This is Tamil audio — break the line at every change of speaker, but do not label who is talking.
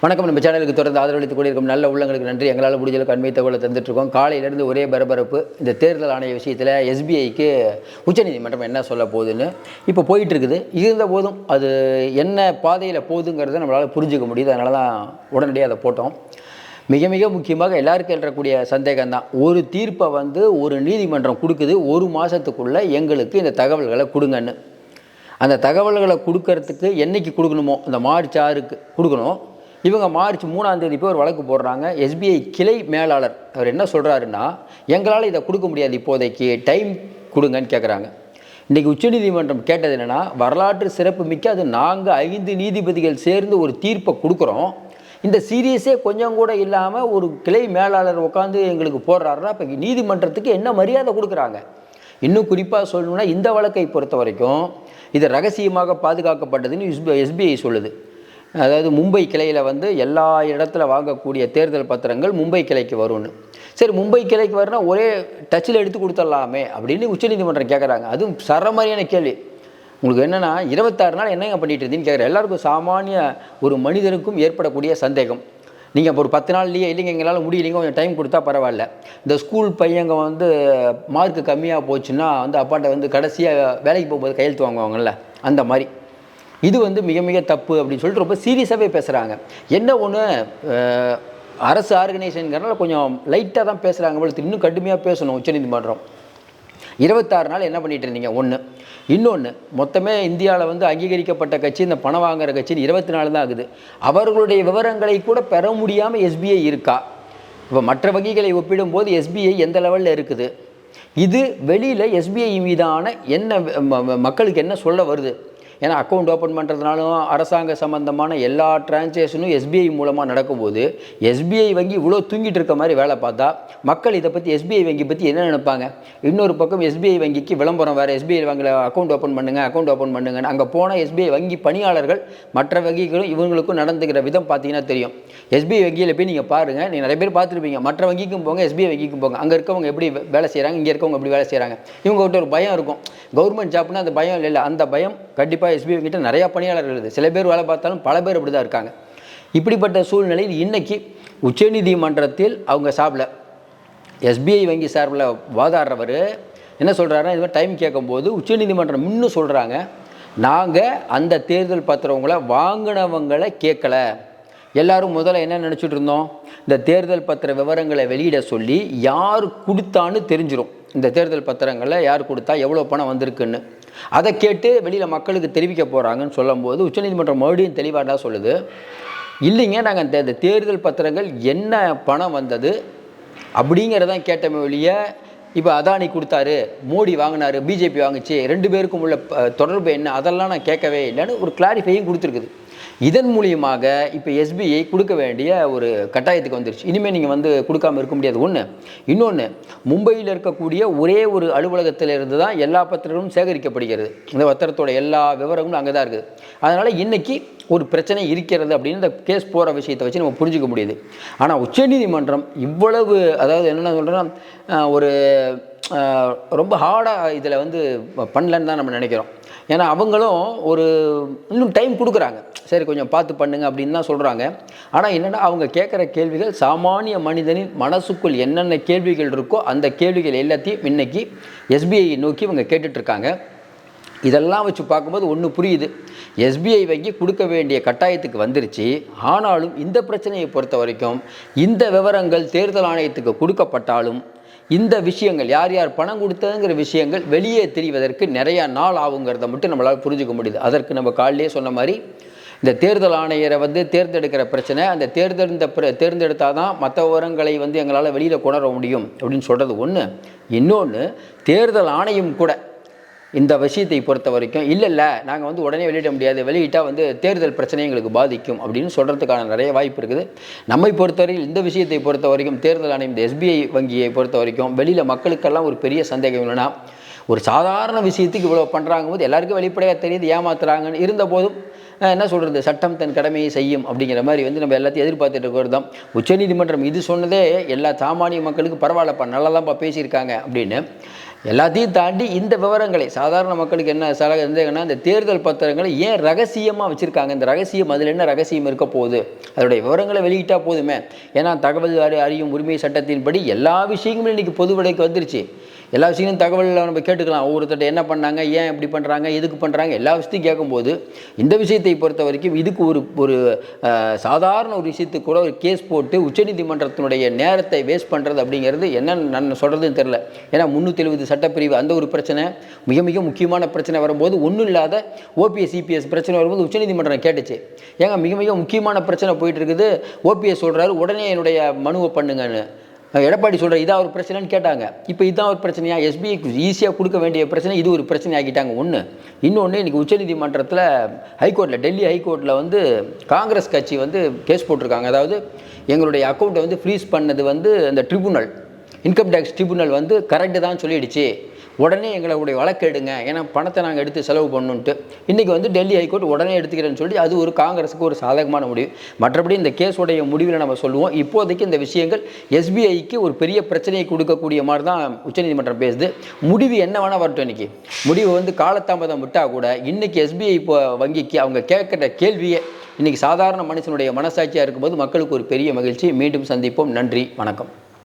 வணக்கம். நம்ம சேனலுக்கு தொடர்ந்து ஆதரவளித்து கொண்டிருக்கும் நல்ல உள்ளங்களுக்கு நன்றி. எங்களால் முடிஞ்சளவுக்கு அண்மை தகவலை தந்துட்டுருக்கோம். காலையிலேருந்து ஒரே பரபரப்பு. இந்த தேர்தல் ஆணைய விஷயத்தில் எஸ்பிஐக்கு உச்சநீதிமன்றம் என்ன சொல்ல போகுதுன்னு இப்போ போயிட்டுருக்குது. இருந்த போதும் அது என்ன பாதையில் போகுதுங்கிறத நம்மளால் புரிஞ்சுக்க முடியுது. அதனால தான் உடனடியாக அதை போட்டோம். மிக மிக முக்கியமாக எல்லாருக்கும் எழுறக்கூடிய சந்தேகம் தான் ஒரு தீர்ப்பை வந்து ஒரு நீதிமன்றம் கொடுக்குது. ஒரு மாதத்துக்குள்ளே எங்களுக்கு இந்த தகவல்களை கொடுங்கன்னு. அந்த தகவல்களை கொடுக்கறதுக்கு என்னைக்கு கொடுக்கணுமோ அந்த மார்ச் ஆறுக்கு கொடுக்கணும். இவங்க மார்ச் மூணாம் தேதி போய் ஒரு வழக்கு போடுறாங்க. எஸ்பிஐ கிளை மேலாளர் அவர் என்ன சொல்கிறாருன்னா எங்களால் இதை கொடுக்க முடியாது இப்போதைக்கு டைம் கொடுங்கன்னு கேட்குறாங்க இன்றைக்கி உச்சநீதிமன்றம் கேட்டது என்னென்னா வரலாற்று சிறப்பு மிக்க அது நாங்கள் ஐந்து நீதிபதிகள் சேர்ந்து ஒரு தீர்ப்பை கொடுக்குறோம். இந்த சீரியஸே கொஞ்சம் கூட இல்லாமல் ஒரு கிளை மேலாளர் உட்காந்து எங்களுக்கு போடுறாருன்னா இப்போ நீதிமன்றத்துக்கு என்ன மரியாதை கொடுக்குறாங்க? இன்னும் குறிப்பாக சொல்லணும்னா இந்த வழக்கை பொறுத்த வரைக்கும் இது ரகசியமாக பாதுகாக்கப்பட்டதுன்னு எஸ்பிஐ சொல்லுது. அதாவது மும்பை கிளையில் வந்து எல்லா இடத்துல வாங்கக்கூடிய தேர்தல் பத்திரங்கள் மும்பை கிளைக்கு வரும்னு. சரி மும்பை கிளைக்கு வரனா ஒரே டச்சில் எடுத்து கொடுத்துடலாமே அப்படின்னு உச்சநீதிமன்றம் கேட்குறாங்க அதுவும் சரமாரியான கேள்வி. உங்களுக்கு என்னென்னா இருபத்தாறு நாள் என்னங்க பண்ணிட்டு இருந்தீங்கன்னு கேட்குற எல்லாருக்கும் சாமானிய ஒரு மனிதனுக்கும் ஏற்படக்கூடிய சந்தேகம். நீங்கள் இப்போ ஒரு பத்து நாள்லேயே இல்லைங்க எங்களால் முடியலைங்க கொஞ்சம் டைம் கொடுத்தா பரவாயில்ல. இந்த ஸ்கூல் பையங்க வந்து மார்க் கம்மியாக போச்சுன்னா வந்து அப்பாட்ட வந்து கடைசியாக வேலைக்கு போகும்போது கையெழுத்து வாங்குவாங்கல்ல அந்த மாதிரி. இது வந்து மிக மிக தப்பு அப்படின்னு சொல்லிட்டு ரொம்ப சீரியஸாகவே பேசுகிறாங்க என்ன ஒன்று அரசு ஆர்கனைசேஷனுங்கிறனால கொஞ்சம் லைட்டாக தான் பேசுகிறாங்க போல இன்னும் கடுமையாக பேசணும் உச்சநீதிமன்றம் இருபத்தாறு நாள் என்ன பண்ணிட்டு இருந்தீங்க? ஒன்று இன்னொன்று மொத்தமே இந்தியாவில் வந்து அங்கீகரிக்கப்பட்ட கட்சி இந்த பணம் வாங்குற கட்சின்னு இருபத்தி நாலு தான் ஆகுது. அவர்களுடைய விவரங்களை கூட பெற முடியாமல் எஸ்பிஐ இருக்கா? இப்போ மற்ற வங்கிகளை ஒப்பிடும்போது எஸ்பிஐ எந்த லெவலில் இருக்குது? இது வெளியில் எஸ்பிஐ மீதான என்ன ம- மக்களுக்கு என்ன சொல்ல வருது? ஏன்னா அக்கௌண்ட் ஓப்பன் பண்ணுறதுனாலும் அரசாங்க சம்மந்தமான எல்லா டிரான்சேக்ஷனும் எஸ்பிஐ மூலமாக நடக்கும்போது எஸ்பிஐ வங்கி இவ்வளோ தூங்கிட்டு இருக்க மாதிரி வேலை பார்த்தா மக்கள் இதை பற்றி எஸ்பிஐ வங்கி பற்றி என்ன நினைப்பாங்க? இன்னொரு பக்கம் எஸ்பிஐ வங்கிக்கு விளம்பரம் வேறு எஸ்பிஐ வங்கியில் அக்கௌண்ட் ஓப்பன் பண்ணுங்கள் அக்கௌண்ட் ஓப்பன் பண்ணுங்கன்னு. அங்கே போனால் எஸ்பிஐ வங்கி பணியாளர்கள் மற்ற வங்கிகளும் இவங்களுக்கும் நடந்துக்கிற விதம் பார்த்தீங்கன்னா தெரியும். எஸ்பிஐ வங்கியில் போய் நீங்கள் பாருங்கள் நீங்கள் நிறைய பேர் பார்த்துருப்பீங்க. மற்ற வங்கிக்கும் போங்க எஸ்பிஐ வங்கிக்கும் போங்க. அங்கே இருக்கவங்க எப்படி வேலை செய்கிறாங்க இங்கே இருக்கவங்க எப்படி வேலை செய்கிறாங்க இவங்ககிட்ட ஒரு பயம் இருக்கும். கவர்மெண்ட் ஜாப்னா அந்த பயம் இல்லை அந்த பயம் கண்டிப்பாக எஸ்பிஐ கிட்ட நிறையா பணியாளர்கள் இருக்குது. சில பேர் வேலை பார்த்தாலும் பல பேர் அப்படி தான் இருக்காங்க. இப்படிப்பட்ட சூழ்நிலையில் இன்றைக்கி உச்சநீதிமன்றத்தில் அவங்க சார்பில் எஸ்பிஐ வங்கி சார்பில் வாதாடுறவர் என்ன சொல்கிறாருன்னா இது மாதிரி டைம் கேட்கும்போது உச்சநீதிமன்றம் இன்னும் சொல்கிறாங்க நாங்கள் அந்த தேர்தல் பத்திரவங்களை வாங்கினவங்களை கேட்கல. எல்லாரும் முதல்ல என்ன நினச்சிட்டு இருந்தோம்? இந்த தேர்தல் பத்திர விவரங்களை வெளியிட சொல்லி யார் கொடுத்தான்னு தெரிஞ்சிரும். இந்த தேர்தல் பத்திரங்களை யார் கொடுத்தா எவ்வளோ பணம் வந்திருக்குன்னு. அதை கேட்டு வெளியில் மக்களுக்கு தெரிவிக்க போகிறாங்கன்னு சொல்லும்போது உச்சநீதிமன்றம் மறுபடியும் தெளிவாக தான் சொல்லுது. இல்லைங்க நாங்கள் இந்த இந்த தேர்தல் பத்திரங்கள் என்ன பணம் வந்தது அப்படிங்கிறதான் கேட்டமே ஒழிய இப்போ அதானி கொடுத்தாரு மோடி வாங்கினாரு பிஜேபி வாங்குச்சு ரெண்டு பேருக்கும் உள்ள தொடர்பு என்ன அதெல்லாம் நான் கேட்கவே இல்லைன்னு ஒரு கிளாரிஃபையும் கொடுத்துருக்குது. இதன் மூலியமாக இப்போ எஸ்பிஐ கொடுக்க வேண்டிய ஒரு கட்டாயத்துக்கு வந்துருச்சு. இனிமேல் நீங்கள் வந்து கொடுக்காம இருக்க முடியாது. ஒன்று இன்னொன்று மும்பையில் இருக்கக்கூடிய ஒரே ஒரு அலுவலகத்தில் இருந்து தான் எல்லா பத்திரங்களும் சேகரிக்கப்படுகிறது. இந்த பத்திரத்தோட எல்லா விவரங்களும் அங்கே தான் இருக்குது. அதனால் இன்றைக்கி ஒரு பிரச்சனை இருக்கிறது அப்படின்னு இந்த கேஸ் போகிற விஷயத்தை வச்சு நம்ம புரிஞ்சிக்க முடியுது. ஆனால் உச்சநீதிமன்றம் இவ்வளவு அதாவது என்னென்ன சொல்கிறேன்னா ஒரு ரொம்ப ஹார்டாக இதில் வந்து பண்ணலன்னு தான் நம்ம நினைக்கிறோம். ஏன்னா அவங்களும் ஒரு இன்னும் டைம் கொடுக்குறாங்க. சரி கொஞ்சம் பார்த்து பண்ணுங்க அப்படின்னு தான் சொல்கிறாங்க ஆனால் என்னென்னா அவங்க கேட்குற கேள்விகள் சாமானிய மனிதனின் மனசுக்குள் என்னென்ன கேள்விகள் இருக்கோ அந்த கேள்விகள் எல்லாத்தையும் இன்னைக்கு எஸ்பிஐ நோக்கி இவங்க கேட்டுட்ருக்காங்க இதெல்லாம் வச்சு பார்க்கும்போது ஒன்று புரியுது. எஸ்பிஐ வங்கி கொடுக்க வேண்டிய கட்டாயத்துக்கு வந்துருச்சு. ஆனாலும் இந்த பிரச்சனையை பொறுத்த வரைக்கும் இந்த விவரங்கள் தேர்தல் ஆணையத்துக்கு கொடுக்கப்பட்டாலும் இந்த விஷயங்கள் யார் யார் பணம் கொடுத்ததுங்கிற விஷயங்கள் வெளியே தெரிவதற்கு நிறையா நாள் ஆகுங்கிறத மட்டும் நம்மளால் புரிஞ்சுக்க முடியுது. அதற்கு நம்ம காலையிலே சொன்ன மாதிரி இந்த தேர்தல் ஆணையரை வந்து தேர்ந்தெடுக்கிற பிரச்சனை அந்த தேர்ந்தெடுத்த பிர தேர்ந்தெடுத்தால் தான் மற்ற விவரங்களை வந்து எங்களால் வெளியில் கொணர முடியும் அப்படின்னு சொல்கிறது ஒன்று இன்னொன்று தேர்தல் ஆணையம் கூட இந்த விஷயத்தை பொறுத்த வரைக்கும் இல்லை இல்லை நாங்கள் வந்து உடனே வெளியிட முடியாது. வெளியிட்டால் வந்து தேர்தல் பிரச்சனை எங்களுக்கு பாதிக்கும். அப்படின்னு சொல்கிறதுக்கான நிறைய வாய்ப்பு இருக்குது. நம்மை பொறுத்தவரையில் இந்த விஷயத்தை பொறுத்த வரைக்கும் தேர்தல் ஆணையம் இந்த எஸ்பிஐ வங்கியை பொறுத்த வரைக்கும் வெளியில் மக்களுக்கெல்லாம் ஒரு பெரிய சந்தேகம் இல்லைன்னா ஒரு சாதாரண விஷயத்துக்கு இவ்வளோ பண்ணுறாங்க போது எல்லாருக்கும் வெளிப்படையாக தெரியுது ஏமாத்துறாங்கன்னு இருந்த போதும் என்ன சொல்கிறது சட்டம் தன் கடமையை செய்யும் அப்படிங்கிற மாதிரி வந்து நம்ம எல்லாத்தையும் எதிர்பார்த்துட்டு இருக்கிறது தான். உச்சநீதிமன்றம் இது சொன்னதே எல்லா சாமானிய மக்களுக்கு பரவாயில்லப்பா நல்லா தான்ப்பா பேசியிருக்காங்க அப்படின்னு. எல்லாத்தையும் தாண்டி இந்த விவரங்களை சாதாரண மக்களுக்கு என்ன சலக இருந்ததுன்னா இந்த தேர்தல் பத்திரங்களை ஏன் ரகசியமாக வச்சுருக்காங்க? இந்த ரகசியம் அதில் என்ன ரகசியம் இருக்க போகுது? அதோடைய விவரங்களை வெளியிட்டால் போதுமே. ஏன்னா தகவல் அறி அறியும் உரிமை சட்டத்தின்படி எல்லா விஷயங்களும் இன்றைக்கி பொது விலைக்கு வந்துருச்சு. எல்லா விஷயங்களும் தகவலில் நம்ம கேட்டுக்கலாம். ஒவ்வொருத்தர் என்ன பண்ணாங்க ஏன் இப்படி பண்ணுறாங்க எதுக்கு பண்ணுறாங்க எல்லா விஷயத்தையும் கேட்கும்போது இந்த விஷயத்தை பொறுத்த வரைக்கும் இதுக்கு ஒரு ஒரு சாதாரண ஒரு விஷயத்துக்கு கூட ஒரு கேஸ் போட்டு உச்சநீதிமன்றத்தினுடைய நேரத்தை வேஸ்ட் பண்ணுறது அப்படிங்கிறது என்ன நான் சொல்கிறதுன்னு தெரில ஏன்னா முந்நூற்றி எழுபது சட்டப்பிரிவு அந்த ஒரு பிரச்சனை மிக மிக முக்கியமான பிரச்சனை வரும்போது ஒன்றும் இல்லாத ஓபிஎஸ் சிபிஎஸ் பிரச்சனை வரும்போது உச்சநீதிமன்றம் கேட்டுச்சு. ஏங்க மிக மிக முக்கியமான பிரச்சனை போயிட்டு இருக்குது. ஓபிஎஸ் சொல்கிறாரு உடனே என்னுடைய மனுவை பண்ணுங்கன்னு. எடப்பாடி சொல்கிற இதான் ஒரு பிரச்சனைன்னு கேட்டாங்க. இப்போ இதான் ஒரு பிரச்சனையா? எஸ்பிஐக்கு ஈஸியாக கொடுக்க வேண்டிய பிரச்சனை இது ஒரு பிரச்சனை ஆக்கிட்டாங்க ஒன்று இன்னொன்று இன்றைக்கி உச்சநீதிமன்றத்தில் ஹைகோர்ட்டில் டெல்லி ஹைகோர்ட்டில் வந்து காங்கிரஸ் கட்சி வந்து கேஸ் போட்டிருக்காங்க. அதாவது எங்களுடைய அக்கௌண்ட்டை வந்து ஃப்ரீஸ் பண்ணது வந்து அந்த ட்ரிபுனல் இன்கம் டேக்ஸ் ட்ரிபுனல் வந்து கரெக்டு தான் சொல்லிடுச்சு. உடனே எங்களுடைய வழக்கு எடுங்க. ஏன்னா பணத்தை நாங்கள் எடுத்து செலவு பண்ணணுன்ட்டு இன்றைக்கி வந்து டெல்லி ஹைகோர்ட் உடனே எடுத்துக்கிறேன்னு சொல்லி அது ஒரு காங்கிரஸுக்கு ஒரு சாதகமான முடிவு. மற்றபடி இந்த கேஸுடைய முடிவில் நம்ம சொல்லுவோம். இப்போதைக்கு இந்த விஷயங்கள் எஸ்பிஐக்கு ஒரு பெரிய பிரச்சனையை கொடுக்கக்கூடிய மாதிரி தான் உச்சநீதிமன்றம் பேசுது. முடிவு என்ன வேணால் வரட்டும் இன்றைக்கி முடிவு வந்து காலதாமதம் விட்டால் கூட இன்றைக்கி எஸ்பிஐ இப்போ வங்கிக்கு அவங்க கேட்குற கேள்வியே இன்றைக்கி சாதாரண மனுஷனுடைய மனசாட்சியாக இருக்கும்போது மக்களுக்கு ஒரு பெரிய மகிழ்ச்சி. மீண்டும் சந்திப்போம். நன்றி. வணக்கம்.